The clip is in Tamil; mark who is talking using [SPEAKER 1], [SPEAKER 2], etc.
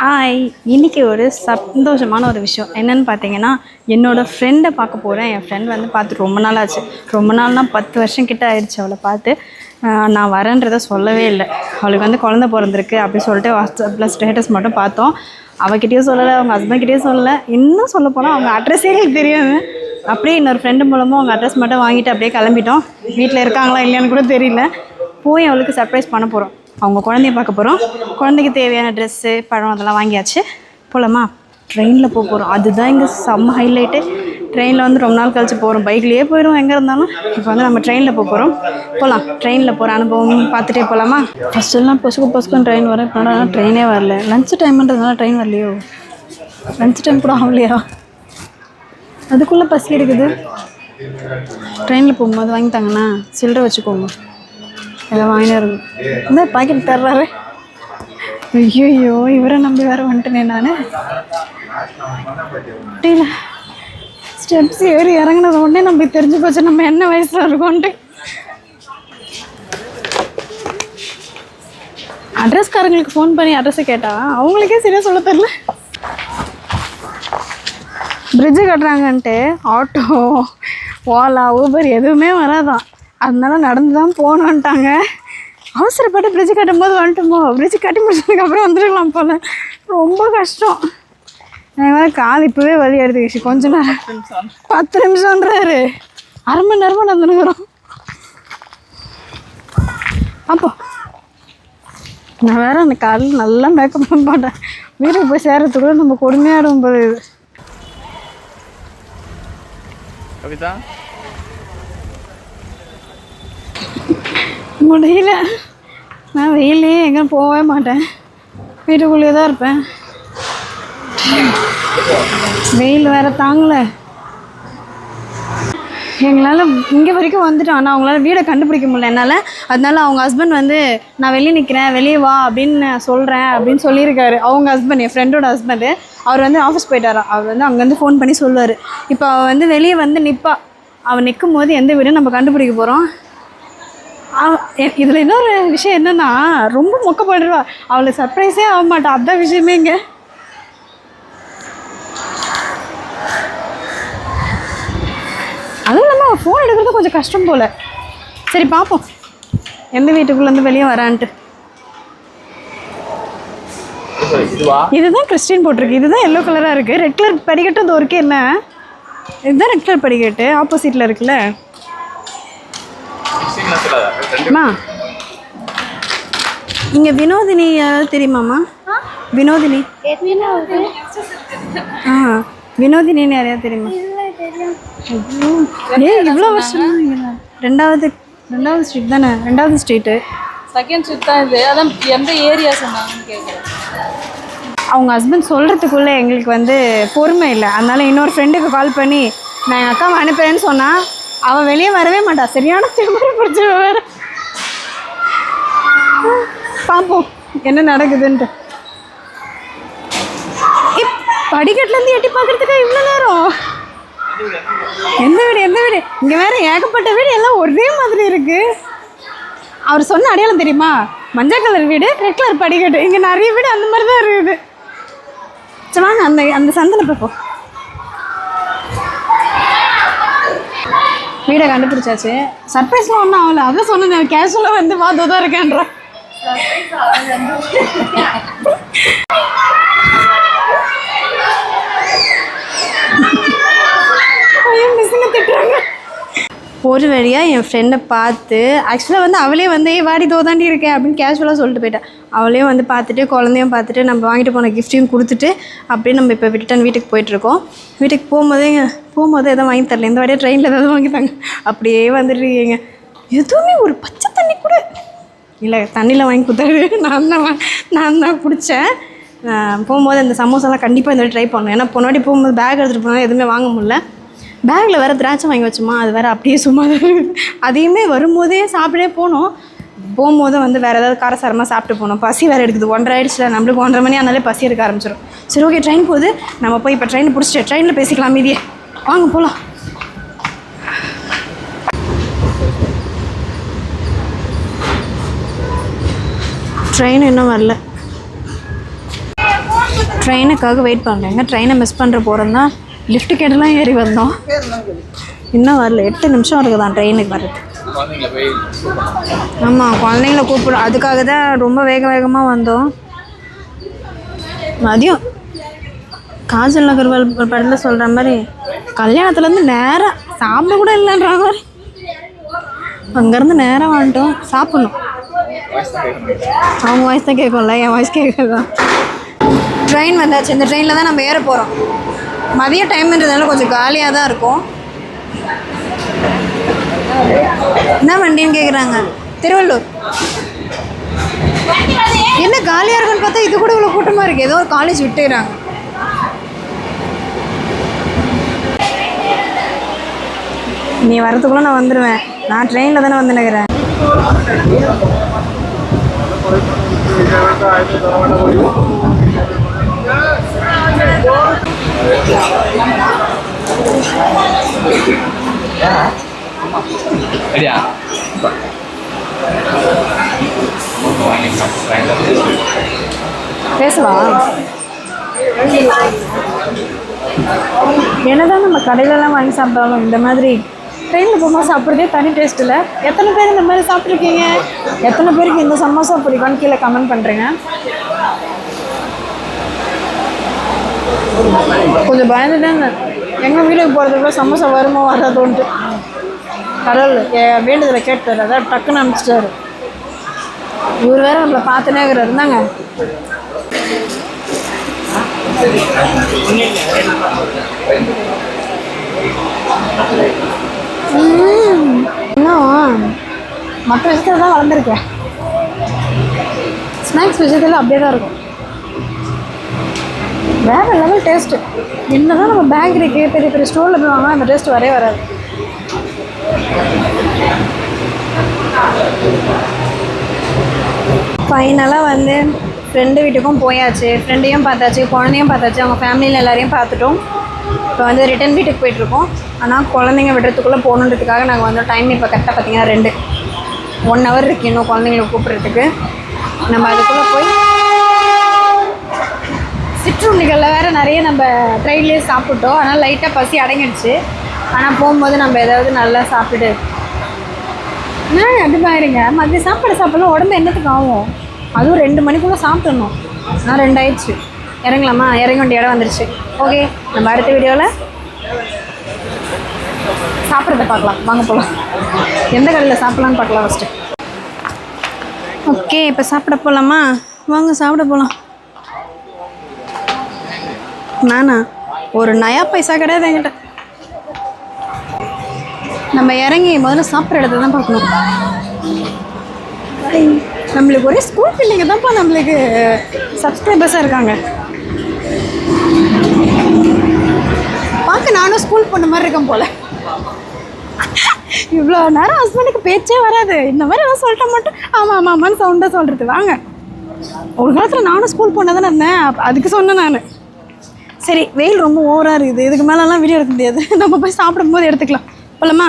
[SPEAKER 1] ஹாய் இன்றைக்கி ஒரு சந்தோஷமான ஒரு விஷயம். என்னென்னு பார்த்தீங்கன்னா என்னோடய ஃப்ரெண்டை பார்க்க போகிறேன் என் ஃப்ரெண்ட் வந்து பார்த்து ரொம்ப நாள் ஆச்சு ரொம்ப நாள்னால் பத்து வருஷம் கிட்ட ஆயிடுச்சு அவளை பார்த்து. நான் வரேன்றதை சொல்லவே இல்லை. அவளுக்கு வந்து குழந்தை பிறந்திருக்கு அப்படின்னு சொல்லிட்டு வாட்ஸ்அப்பில் ஸ்டேட்டஸ் மட்டும் பார்த்தோம். அவகிட்டயும் சொல்லலை அவங்க ஹஸ்பண்ட்கிட்டயும் சொல்லலை. இன்னும் சொல்ல போனால் அவங்க அட்ரஸே எனக்கு தெரியாது. அப்படியே இன்னொரு ஃப்ரெண்டு மூலமாக அவங்க அட்ரஸ் மட்டும் வாங்கிட்டு அப்படியே கிளம்பிட்டோம். வீட்டில் இருக்காங்களா இல்லையான்னு கூட தெரியல. போய் அவளுக்கு சர்ப்ரைஸ் பண்ண போகிறோம் அவங்க குழந்தைய பார்க்க போகிறோம் குழந்தைக்கு தேவையான ட்ரெஸ்ஸு பழம் அதெல்லாம் வாங்கியாச்சு. போகலாமா ட்ரெயினில் போக போகிறோம் அதுதான் இங்கே செம்ம ஹைலைட்டு ட்ரெயினில் வந்து ரொம்ப நாள் கழிச்சு போகிறோம் பைக்லேயே போயிடும் எங்கே இருந்தாலும். இப்போ வந்து நம்ம ட்ரெயினில் போக போகிறோம் போகலாம் ட்ரெயினில் போகிற அனுபவம் பார்த்துட்டே போகலாமா ஃபஸ்ட்டெல்லாம் பொசுக்கு பொசுக்குன்னு ட்ரெயின் வரும் இப்போ ட்ரெயினே வரல. லஞ்ச் டைம்ன்றதுனால ட்ரெயின் வரலையோ? லஞ்ச் டைம் கூட ஆகலையா? அதுக்குள்ளே பசி எடுக்குது. ட்ரெயினில் போகும்போது வாங்கி தாங்கண்ணா சில்லறை வச்சுக்கோங்க. எல்லாம் வாங்கினார் இந்த பாக்கெட் தர்றாரு. ஐயோ இவரை நம்பி வேற வந்துட்டேனே நான். முடியல ஸ்டெப்ஸ் ஏறி இறங்குனது உடனே நம்ம தெரிஞ்சு போச்சு. நம்ம என்ன வயசில் இருக்கோன்ட்டு. அட்ரஸ்காரங்களுக்கு ஃபோன் பண்ணி அட்ரஸை கேட்டா அவங்களுக்கே சரியாக சொல்ல தெரில பிரிட்ஜு கட்டுறாங்கன்ட்டு ஆட்டோ ஓலா ஊபர் எதுவுமே வராதான். அதனால நடந்து தான் போகணுன்ட்டாங்க அவசரப்பட்டு பிரிட்ஜு கட்டும்போது வந்துட்டோமோ? பிரிட்ஜு கட்டி முடிச்சதுக்கப்புறம் வந்துருக்கலாம் போல. ரொம்ப கஷ்டம். எனக்கு வேறு கால் இப்போவே வலி எடுத்துக்கிச்சு கொஞ்ச நேரம். பத்து நிமிஷம்ன்றாரு. அரை மணி நேரமாக நடந்துனுக்குறோம். அப்போ நான் வேற அந்த காலில் நல்லா மேக்கப் பண்ண மாட்டேன் வீட்டுக்கு போய் சேர்றதுக்குள்ள நம்ம கொடுமையாடும் போது
[SPEAKER 2] கவிதா?
[SPEAKER 1] முடியல. நான் வெயிலே எங்கே போகவே மாட்டேன். வீட்டுக்குள்ளேயே தான் இருப்பேன். வெயில் வேற தாங்கலை. எங்களால் இங்கே வரைக்கும் வந்துட்டோம் ஆனால் அவங்களால வீடை கண்டுபிடிக்க முடியல என்னால். அதனால அவங்க ஹஸ்பண்ட் வந்து நான் வெளியே நிற்கிறேன் வெளியே வா அப்படின்னு சொல்கிறேன் அப்படின்னு சொல்லியிருக்காரு. அவங்க ஹஸ்பண்ட் என் ஃப்ரெண்டோட ஹஸ்பண்டு அவர் வந்து ஆஃபீஸ் போயிட்டாரா. அவர் வந்து அங்கேருந்து ஃபோன் பண்ணி சொல்லுவார். இப்போ அவள் வந்து வெளியே வந்து நிற்பா அவள் நிற்கும் போது எந்த வீடும் நம்ம கண்டுபிடிக்க போகிறோம் இதில் இன்னொரு விஷயம் என்னென்னா ரொம்ப மொக்கப்படுவா அவளுக்கு சர்ப்ரைஸே ஆக மாட்டா. அதான் விஷயமே இங்கே. அதுவும் இல்லாமல் ஃபோன் எடுக்கிறது கொஞ்சம் கஷ்டம் போல். சரி பார்ப்போம் எந்த வீட்டுக்குள்ளேருந்து வெளியே வரான்ட்டு. இதுதான் கிறிஸ்டின் போட்டிருக்கு. இதுதான் எல்லோ கலராக இருக்குது ரெட் கலர் படிக்கட்டும் இது ஒருக்கே என்ன? இதுதான் ரெட் கலர் படிக்கட்டு. ஆப்போசிட்டில் இருக்குல்ல. அம்மா இங்கே வினோதினி யாராவது தெரியுமாம்மா? வினோதினி. ஆ வினோதினின்னு யாரையாவது தெரியுமா. ஏய் இவ்வளோ வருஷம் ரெண்டாவது ரெண்டாவது ஸ்ட்ரீட் தானே? ரெண்டாவது ஸ்ட்ரீட்டு
[SPEAKER 3] செகண்ட் ஸ்ட்ரீட் தான் இது. அதான் எந்த ஏரியா சொன்னாங்கன்னு கேட்குறேன்.
[SPEAKER 1] அவங்க ஹஸ்பண்ட் சொல்கிறதுக்குள்ளே எங்களுக்கு வந்து பொறுமை இல்லை. அதனால இன்னொரு ஃப்ரெண்டுக்கு கால் பண்ணி நான் எங்கள் அக்காவை அனுப்புகிறேன்னு சொன்னால் அவள் வெளியே வரவே மாட்டா. சரியான திமிரு பிடிச்சவ வேறு. பார்ப்போம் என்ன நடக்குதுன்ட்டு. இப் படிக்கட்டுலேருந்து எட்டி பார்க்குறதுக்கு இவ்வளோ நேரம்? எந்த வீடு எந்த வீடு? இங்கே வேற ஏகப்பட்ட வீடு எல்லாம் ஒரே மாதிரி இருக்கு. அவர் சொன்ன அடையாளம் தெரியுமா? மஞ்சள் கலர் வீடு ரெட் கலர் படிக்கட்டு. இங்கே நிறைய வீடு அந்த மாதிரி தான் இருக்குது. சரி வாங்க அந்த அந்த சந்தில் பார்ப்போம் வீடை கண்டுபிடிச்சாச்சு. சர்ப்ரைஸ்லாம் ஒன்றும் ஆகல. அதான் சொன்னேன் கேஷுவலாக வந்து பார்த்து தான் இருக்கேன்றான். ஒரு வழியாக என் ஃப்ரெண்டை பார்த்து ஆக்சுவலாக வந்து அவளே வந்து ஏ வாடி தோதாண்டி இருக்கேன் அப்படின்னு கேஷுவலாக சொல்லிட்டு போயிட்டா. அவளே வந்து பார்த்துட்டு குழந்தையும் பார்த்துட்டு நம்ம வாங்கிட்டு போன கிஃப்ட்டையும் கொடுத்துட்டு அப்படியே நம்ம இப்போ ரிட்டன் வீட்டுக்கு போயிட்டுருக்கோம் வீட்டுக்கு போகும்போதே போகும்போது எதாவது வாங்கி தரல. இந்த வாடியாக ட்ரெயினில் ஏதாவது வாங்கி தாங்க. அப்படியே வந்துட்டுருக்கீங்க எதுவுமே ஒரு பச்சை தண்ணி கூட இல்லை தண்ணியில் வாங்கி கொடுத்தாரு. நான் தான் நான் தான் பிடிச்சேன். போகும்போது அந்த சமோசாலாம் கண்டிப்பாக இந்த ட்ரை பண்ணணும். ஏன்னா பொன்னாடி போகும்போது பேக் எடுத்துகிட்டு போனால் எதுவுமே வாங்க முடியல. பேக்கில் வேறு திராட்சை வாங்கி வச்சோமா? அது வேறு அப்படியே சும்மா இருக்குது. அதையுமே வரும்போதே சாப்பிடே போனோம். போகும்போது வந்து வேறு ஏதாவது காரசாரமாக சாப்பிட்டு போனோம். பசி வேறு எடுக்குது. ஒன்றரை ஆயிடுச்சுல நம்மளுக்கு ஒன்றரை மணி ஆனாலே பசி எடுக்க ஆரம்பிச்சிடும் சரி ஓகே ட்ரெயின் போகுது. நம்ம போய் இப்போ ட்ரெயின் பிடிச்சிட்டு ட்ரெயினில் பேசிக்கலாம் மீதியே. வாங்க போகலாம் ட்ரெயின் இன்னும் வரல. ட்ரெயினுக்காக வெயிட் பண்ணுறேங்க ட்ரெயினை மிஸ் பண்ணுற போகிறோம் தான். லிஃப்ட் கேட்டெல்லாம் ஏறி வந்தோம். இன்னும் வரல. எட்டு நிமிஷம் இருக்குதான் ட்ரெயினுக்கு வர்றது ஆமாம் குழந்தைங்கள கூப்பிடும் அதுக்காக தான் ரொம்ப வேக வேகமாக வந்தோம். மதியம். காஜல் அகர்வால் படத்தில் சொல்கிற மாதிரி கல்யாணத்துலேருந்து நேராக சாப்பிட கூட இல்லைன்றாங்க அங்கேருந்து நேராக வந்துட்டோம். சாப்பிட்ணும். அவங்க வாய்ஸ் தான் கேட்கும்ல என் வாய்ஸ் கேட்கலாம் ட்ரெயின் வந்தாச்சு இந்த ட்ரெயினில் தான் நம்ம ஏற போகிறோம் மதிய டைம்ன்றதுனால கொஞ்சம் காலியாக தான் இருக்கும். என்ன வண்டின்னு கேட்குறாங்க திருவள்ளூர். என்ன காலியாக இருக்குன்னு பார்த்தா இது கூட இவ்வளோ கூட்டமாக இருக்குது ஏதோ ஒரு காலேஜ் விட்டுக்கிறாங்க நீ வரதுக்குள்ளே நான் வந்துடுவேன் நான் ட்ரெயினில் தானே வந்து
[SPEAKER 2] நினைக்கிறேன்
[SPEAKER 1] பேசலாம் என்னதான் நம்ம கடையிலலாம் வாங்கி சாப்பிட்டாலும் இந்த மாதிரி ட்ரெயினில் போகும்போது சாப்பிட்றதே தனி டேஸ்ட் இல்லை. எத்தனை பேர் இந்த மாதிரி சாப்பிட்ருக்கீங்க எத்தனை பேருக்கு இந்த சமோசா பிடிக்கும்னு கீழே கமெண்ட் பண்ணுறேங்க கொஞ்சம் பயந்துட்டேன் எங்கள் வீட்டுக்கு போகிறதுக்குள்ள சமோசா வருமோ வராதோன்ட்டு. கடவுள் வேண்டுதலை கேட்டு அதான் டக்குன்னு அனுப்பிச்சிட்டாரு. இவர் வேற நம்மளை பார்த்துனே இருந்தாங்க ம், இன்னும் மற்ற விஷயத்தில் தான் வளர்ந்துருக்கேன் ஸ்நாக்ஸ் விஷயத்தில் அப்படியே தான் இருக்கும். வேறு லெவல் டேஸ்ட்டு என்ன தான் நம்ம பேக்கரிக்கு பெரிய பெரிய ஸ்டோரில் போய் வாங்கினா அந்த டேஸ்ட் வரவே வராது. ஃபைனலாக வந்து ஃப்ரெண்டு வீட்டுக்கும் போயாச்சு. ஃப்ரெண்டையும் பார்த்தாச்சு குழந்தையும் பார்த்தாச்சு. அவங்க ஃபேமிலியில் எல்லாரையும் பார்த்துட்டோம். இப்போ வந்து ரிட்டன் வீட்டுக்கு போயிட்டுருக்கோம். ஆனால் குழந்தைங்க விடுறதுக்குள்ளே போகணுன்றதுக்காக நாங்கள் வந்து டைம் இப்போ கரெக்டாக பார்த்தீங்கன்னா ரெண்டு. ஒன் ஹவர் இருக்கு இன்னும் குழந்தைங்கள கூப்பிட்றதுக்கு. நம்ம அதுக்குள்ளே போய் சிற்றுண்டிகளில் வேறு நிறைய நம்ம ட்ரெயின்லேயே சாப்பிட்டோம். ஆனால் லைட்டாக பசி அடங்கிடுச்சு. ஆனால் போகும்போது நம்ம ஏதாவது நல்லா சாப்பிட்டு ஆ அது மாதிரிங்க மதியம் சாப்பாடு சாப்பிடலாம். உடம்பு என்னத்துக்கு ஆகும்? அதுவும் ரெண்டு மணிக்குள்ளே சாப்பிட்ணும். நான் ரெண்டாயிடுச்சு. இறங்கலாமா? இறங்க வேண்டிய இடம் வந்துருச்சு. ஓகே நம்ம அடுத்த வீடியோவில் சாப்பிட்றத பார்க்கலாம். வாங்க போகலாம் எந்த கடையில் சாப்பிட்லான்னு பார்க்கலாம் ஃபஸ்ட்டு ஓகே இப்போ சாப்பிட போகலாமா வாங்க சாப்பிட போகலாம் நானா? ஒரு நயா பைசா கிடையாது என்கிட்ட. நம்ம இறங்கி முதல்ல சாப்பிட்ற இடத்த தான் பார்க்கணும் நம்மளுக்கு ஒரே ஸ்கூல் பிள்ளைங்க தான்ப்பா நம்மளுக்கு சப்ஸ்கிரைபர்ஸாக இருக்காங்க. பார்க்க நானும் ஸ்கூல் பொண்ணு மாதிரி இருக்கேன் போல. இவ்வளோ நேரம் ஹஸ்பண்டுக்கு பேச்சே வராது. இந்த மாதிரி எதாவது சொல்லிட்ட மட்டும் ஆமாம் ஆமாம் ஆமான்னு சவுண்டாக சொல்கிறது வாங்க. ஒரு காலத்தில் நானும் ஸ்கூல் போனால் தானே இருந்தேன். அதுக்கு சொன்னேன் நான். சரி வெயில் ரொம்ப ஓவராக இருக்குது. இதுக்கு மேலெல்லாம் வீடியோ எடுக்க முடியாது. நம்ம போய் சாப்பிடும்போது எடுத்துக்கலாம். போலமா?